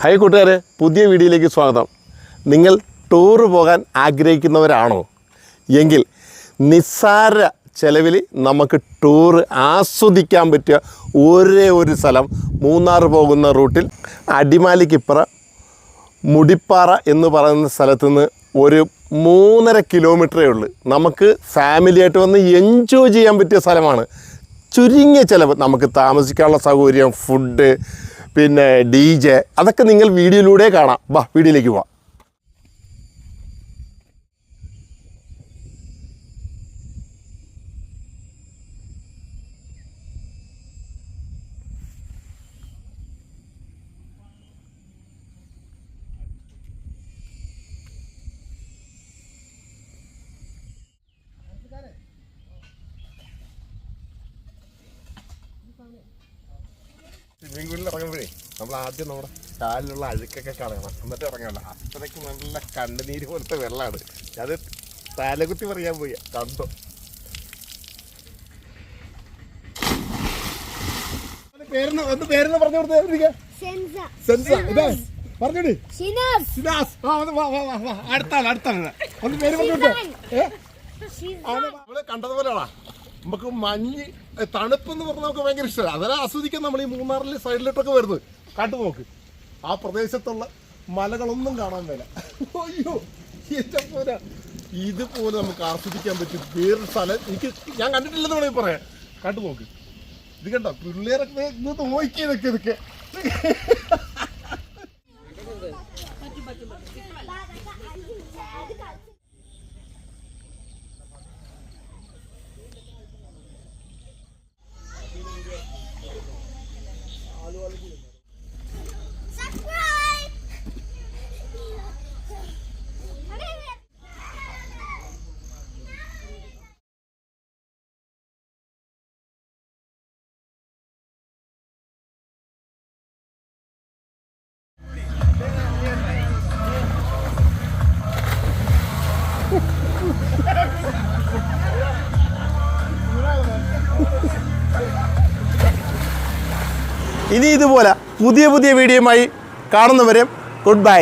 Hi കൂട്ടുകാരെ പുതിയ വീഡിയോയിലേക്ക് സ്വാഗതം. നിങ്ങൾ ടൂറ് പോകാൻ ആഗ്രഹിക്കുന്നവരാണോ? എങ്കിൽ നിസ്സാര ചെലവിൽ നമുക്ക് ടൂറ് ആസ്വദിക്കാൻ പറ്റിയ ഒരേ ഒരു സ്ഥലം മൂന്നാർ പോകുന്ന റൂട്ടിൽ അടിമാലിക്കിപ്പുറ മുടിപ്പാറ എന്ന് പറയുന്ന സ്ഥലത്ത് നിന്ന് ഒരു മൂന്നര കിലോമീറ്ററേ ഉള്ളൂ. നമുക്ക് ഫാമിലിയായിട്ട് വന്ന് എൻജോയ് ചെയ്യാൻ പറ്റിയ സ്ഥലമാണ്. ചുരുങ്ങിയ ചിലവ് നമുക്ക് താമസിക്കാനുള്ള സൗകര്യം ഫുഡ് പിന്നെ ഡി ജെ അതൊക്കെ നിങ്ങൾ വീഡിയോയിലൂടെ കാണാം. വാ വീഡിയോയിലേക്ക് പോവാം. സ്വിമ്മിംഗ് പൂളിൽ ഇറങ്ങുമ്പോഴേ നമ്മൾ ആദ്യം നമ്മുടെ കാലിലുള്ള അഴുക്കൊക്കെ കളയണം എന്നിട്ട് ഇറങ്ങണം അത്രയ്ക്ക് നല്ല കണ്ണുനീര് പോലത്തെ വെള്ളമാണ് അത് തലകുത്തി പറയാൻ പോയി. കണ്ടോ? പേരെന്ന് ഒന്ന് പേരെന്ന് പറഞ്ഞു കൊടുത്തേ സെൻസ. ഇതാ പറഞ്ഞോടി. സിനാസ് ആ അടുത്താണ് അടുത്താണ്. ഒന്ന് പേര് പറഞ്ഞു കൊടുത്തേ. നമ്മൾ കണ്ടതുപോലെയാണോ? നമുക്ക് മഞ്ഞ് തണുപ്പ് എന്ന് പറഞ്ഞാൽ നമുക്ക് ഭയങ്കര ഇഷ്ടമാണ് അതെല്ലാം ആസ്വദിക്കാൻ നമ്മൾ ഈ മൂന്നാറിൽ സൈഡിലോട്ടൊക്കെ വരുന്നത്. കാട്ടു നോക്ക്. ആ പ്രദേശത്തുള്ള മലകളൊന്നും കാണാൻ വേല അയ്യോ പോലെ ഇതുപോലെ നമുക്ക് ആസ്വദിക്കാൻ പറ്റും വേറൊരു സ്ഥലം എനിക്ക് ഞാൻ കണ്ടിട്ടില്ലെന്ന് വേണമെങ്കിൽ പറയാം. കണ്ടു നോക്ക്. ഇത് കണ്ടോ? പിള്ളേരൊക്കെ ഇന്ന് നോക്കിയതൊക്കെ ഇതൊക്കെ. आलू आलू ഇനി ഇതുപോലെ പുതിയ പുതിയ വീഡിയോയുമായി കാണുന്നവരെ ഗുഡ് ബൈ